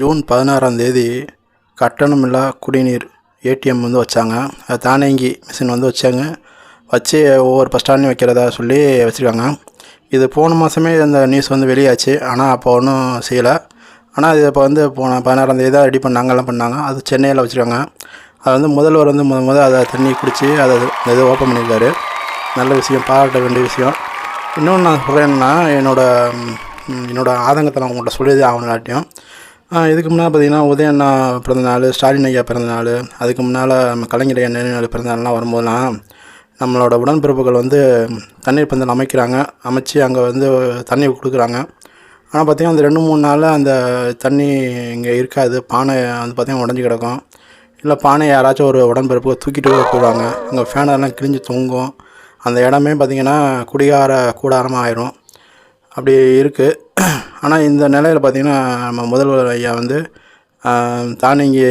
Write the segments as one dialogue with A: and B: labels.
A: June பதினாறாம் தேதி கட்டணமில்லா குடிநீர் ஏடிஎம் வந்து வச்சாங்க. அது தானியங்கி மிஷின் வந்து வச்சாங்க. வச்சு ஒவ்வொரு பஸ் ஸ்டாண்ட்லையும் வைக்கிறதா சொல்லி வச்சுருக்காங்க. இது போன மாதமே அந்த நியூஸ் வந்து வெளியாச்சு. ஆனால் அப்போ ஒன்றும் செய்யலை. ஆனால் இது இப்போ வந்து போன பதினாறாம் தேதி தான் ரெடி பண்ணாங்கலாம் பண்ணாங்க. அது சென்னையில் வச்சுருக்காங்க. அது வந்து முதல்வர் வந்து முத முதல் அதை தண்ணி குடித்து அதை இதை ஓப்பன் பண்ணியிருக்காரு. நல்ல விஷயம் பாராட்ட வேண்டிய விஷயம். இன்னொன்று நான் சொல்கிறேன்னா என்னோடய என்னோடய ஆதங்கத்தை நான் உங்கள்கிட்ட சொல்லியதே ஆகணும்னாட்டியும் இதுக்கு முன்னால் பார்த்தீங்கன்னா உதயண்ணா பிறந்தநாள் ஸ்டாலின் ஐயா பிறந்தநாள் அதுக்கு முன்னால் நம்ம கலைஞர் ஐயா நினைவு பிறந்தநாள்லாம் வரும்போதெல்லாம் நம்மளோட உடன்பிறப்புகள் வந்து தண்ணீர் பந்தல் அமைக்கிறாங்க. அமைச்சு அங்கே வந்து தண்ணி கொடுக்குறாங்க. ஆனால் பார்த்தீங்கன்னா அந்த ரெண்டு மூணு நாளில் அந்த தண்ணி இங்கே இருக்காது. பானை வந்து பார்த்தீங்கன்னா உடஞ்சி கிடக்கும். இல்லை பானை யாராச்சும் ஒரு உடன்பிறப்பு தூக்கிட்டு கூட போயிடுவாங்க. அங்கே ஃபேனெல்லாம் கிழிஞ்சு தொங்கும். அந்த இடமே பார்த்திங்கன்னா குடிகார கூடாரமாக ஆயிரும். அப்படி இருக்குது ஆனால் இந்த நிலையில் பார்த்திங்கன்னா நம்ம முதல்வர் ஐயா வந்து தானியங்கி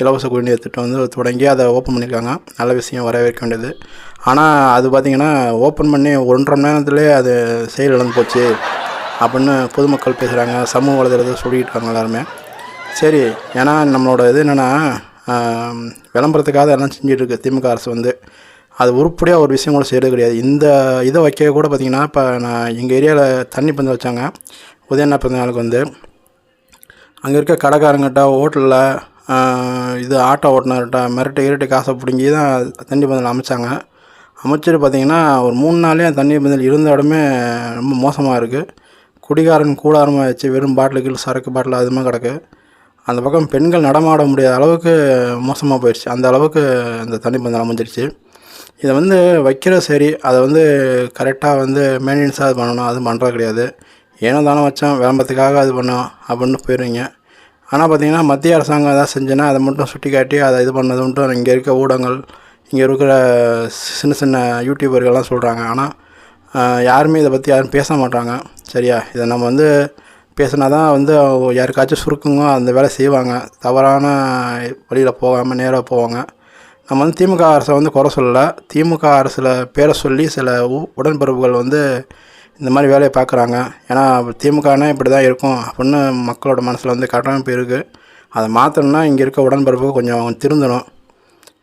A: இலவச குடிநீர் திட்டம் வந்து தொடங்கி அதை ஓப்பன் பண்ணியிருக்காங்க நல்ல விஷயம் வரவேற்க வேண்டியது. ஆனால் அது பார்த்திங்கன்னா ஓப்பன் பண்ணி ஒன்றரை மணி நேரத்துலேயே அது செயல் இழந்து போச்சு அப்படின்னு பொதுமக்கள் பேசுகிறாங்க சமூக வலைதளத்தில் சொல்லிக்கிட்டு இருக்காங்க எல்லாருமே. சரி ஏன்னா நம்மளோட இது என்னென்னா விளம்பரத்துக்காக எல்லாம் செஞ்சிட்ருக்கு திமுக அரசு வந்து. அது உருப்படியாக ஒரு விஷயம் கூட செய்கிறது கிடையாது. இந்த இதை வைக்க கூட பார்த்திங்கன்னா இப்போ நான் எங்கள் ஏரியாவில் தண்ணி பந்து வச்சாங்க. உதயண்ணா பிறந்த நாளுக்கு வந்து அங்கே இருக்க கடைக்காரங்கிட்ட ஹோட்டலில் இது ஆட்டோ ஓட்டினர்கிட்ட மிரட்டு இருட்டு காசை பிடுங்கி தான் தண்ணி பந்தல் அமைச்சாங்க. அமைச்சிட்டு பார்த்தீங்கன்னா ஒரு மூணு நாளே தண்ணி பந்தல் இருந்த இடமே ரொம்ப மோசமாக இருக்குது குடிகாரன் கூடாரமாக வச்சு வெறும் பாட்டிலுக்கு சரக்கு பாட்டில் அதுமா கிடக்கு. அந்த பக்கம் பெண்கள் நடமாட முடியாத அளவுக்கு மோசமாக போயிடுச்சு அந்த அளவுக்கு அந்த தண்ணி பந்தல் அமைஞ்சிருச்சு. இதை வந்து வைக்கிற சரி அதை வந்து கரெக்டாக வந்து மெயின்டெனன்ஸாக அது பண்ணணும் அது பண்ணுறது கிடையாது. ஏனோ தானே வச்சோம் விளம்பரத்துக்காக அது பண்ணோம் அப்படின்னு போயிடுவீங்க ஆனால் பார்த்தீங்கன்னா மத்திய அரசாங்கம் எதாவது செஞ்சுன்னா அதை மட்டும் சுட்டி காட்டி அதை இது பண்ணது மட்டும் இங்கே இருக்க ஊடகங்கள் இங்கே இருக்கிற சின்ன சின்ன யூடியூபர்கள்லாம் சொல்கிறாங்க ஆனால் யாருமே இதை பற்றி யாரும் பேச மாட்டாங்க. சரியா? இதை நம்ம வந்து பேசினா தான் வந்து அவங்க யாருக்காச்சும் சுருக்குங்க அந்த வேலை செய்வாங்க. தவறான வழியில் போகாமல் நேராக போவாங்க. நம்ம வந்து திமுக அரசை வந்து குறை சொல்லலை. திமுக அரசில் பேரை சொல்லி சில உ- உடன்பிறப்புகள் வந்து இந்த மாதிரி வேலையை பார்க்குறாங்க. ஏன்னா திமுகனா இப்படி தான் இருக்கும் அப்படின்னு மக்களோட மனசில் வந்து கட்டமைப்பு இருக்குது அதை மாற்றணும்னா இங்கே இருக்க உடன்பிறப்பு கொஞ்சம் திருந்தணும்.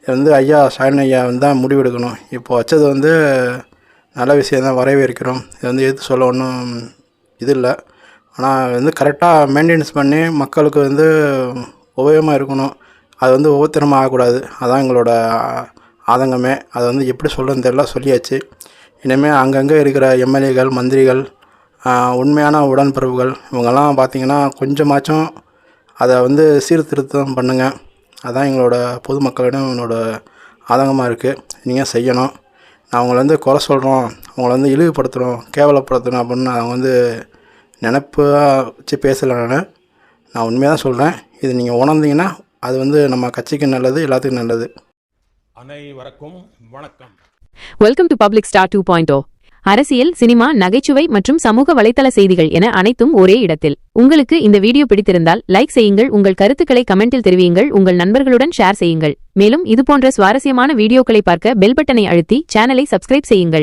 A: இது வந்து ஐயா ஸ்டாலின் ஐயா வந்து தான் முடிவெடுக்கணும். இப்போ வச்சது வந்து நல்ல விஷயம் தான் வரவேற்கிறோம். இது வந்து எது சொல்ல ஒன்றும் இது இல்லை. ஆனால் வந்து கரெக்டாக மெயின்டெனன்ஸ் பண்ணி மக்களுக்கு வந்து உபயோகமாக இருக்கணும். அது வந்து ஒவ்வொருத்தரமாக ஆகக்கூடாது. அதான் எங்களோட ஆதங்கமே. அதை வந்து எப்படி சொல்கிறதுன்னு தெரியல. சொல்லியாச்சு. இனிமேல் அங்கங்கே இருக்கிற எம்எல்ஏகள் மந்திரிகள் உண்மையான உடன்பிறப்புகள் இவங்கெல்லாம் பார்த்திங்கன்னா கொஞ்சமாச்சும் அதை வந்து சீர்திருத்தம் பண்ணுங்கள் அதான் எங்களோட பொதுமக்களிடம் என்னோட ஆதங்கமாக இருக்குது நீங்கள் செய்யணும். நான் அவங்கள வந்து குறை சொல்கிறோம் அவங்கள வந்து இழிவுபடுத்துகிறோம் கேவலப்படுத்துகிறோம் அப்படின்னு நான் வந்து நினப்பாக வச்சு பேசலை நான். நான் உண்மையாக தான் சொல்கிறேன் இது நீங்கள் உணர்ந்தீங்கன்னா அது வந்து நம்ம கட்சிக்கு நல்லது எல்லாத்துக்கும் நல்லது.
B: அனைவருக்கும் வணக்கம்.
C: Welcome to public star two point அரசியல் சினிமா நகைச்சுவை மற்றும் சமூக வலைத்தள செய்திகள் என அனைத்தும் ஒரே இடத்தில். உங்களுக்கு இந்த வீடியோ பிடித்திருந்தால் லைக் செய்யுங்கள் உங்கள் கருத்துக்களை கமெண்டில் தெரிவியுங்கள் உங்கள் நண்பர்களுடன் ஷேர் செய்யுங்கள். மேலும் இதுபோன்ற சுவாரஸ்யமான வீடியோக்களை பார்க்க பெல் பட்டனை அழுத்தி சேனலை சப்ஸ்கிரைப் செய்யுங்கள்.